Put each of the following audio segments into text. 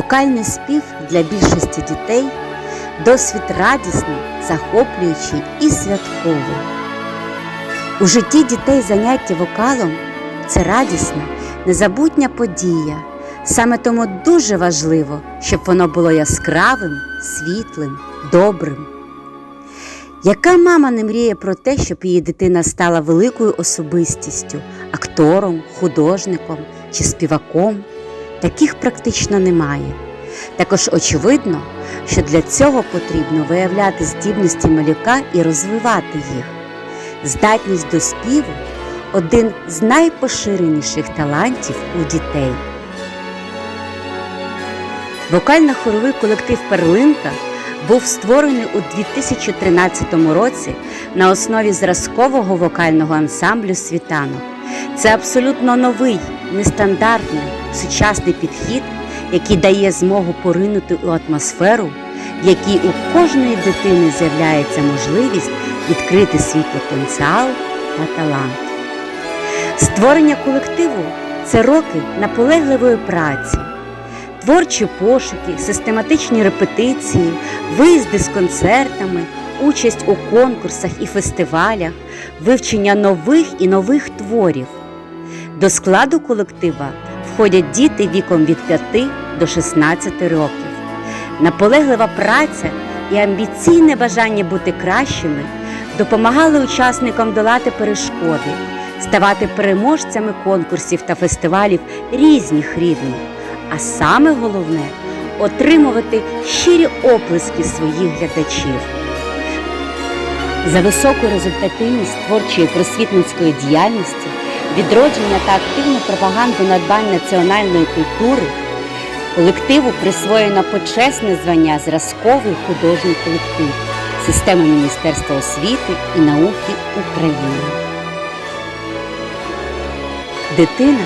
Вокальний спів для більшості дітей досвід радісний, захоплюючий і святковий. У житті дітей заняття вокалом це радісна, незабутня подія. Саме тому дуже важливо, щоб воно було яскравим, світлим, добрим. Яка мама не мріє про те, щоб її дитина стала великою особистістю, актором, художником чи співаком? Таких практично немає. Також очевидно, що для цього потрібно виявляти здібності малюка і розвивати їх. Здатність до співу один з найпоширеніших талантів у дітей. Вокально-хоровий колектив Перлинка був створений у 2013 році на основі зразкового вокального ансамблю Світанок. Це абсолютно новий, нестандартний, сучасний підхід, який дає змогу поринути у атмосферу, в якій у кожної дитини з'являється можливість відкрити свій потенціал та талант. Створення колективу це роки наполегливої праці, творчі пошуки, систематичні репетиції, виїзди з концертами, участь у конкурсах і фестивалях, вивчення нових і нових творів. До складу колектива входять діти віком від 5 до 16 років. Наполеглива праця і амбіційне бажання бути кращими допомагали учасникам долати перешкоди, ставати переможцями конкурсів та фестивалів різних рівнів, а саме головне отримувати щирі оплески своїх глядачів. За високу результативність творчої просвітницької діяльності, відродження та активну пропаганду надбань національної культури, колективу присвоєно почесне звання Зразковий художній колектив системи Міністерства освіти і науки України. Дитина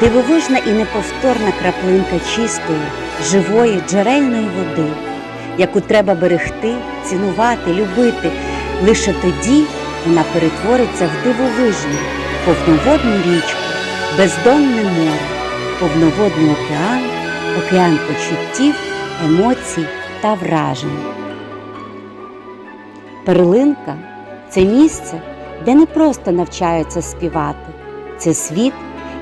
дивовижна і неповторна краплинка чистої, живої джерельної води, яку треба берегти, цінувати, любити. Лише тоді вона перетвориться в дивовижну, повноводну річку, бездонне море, повноводний океан, океан почуттів, емоцій та вражень. Перлинка це місце, де не просто навчаються співати, це світ,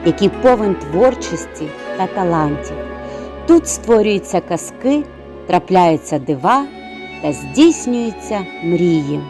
який повен творчості та талантів. Тут створюються казки, трапляються дива та здійснюються мрії.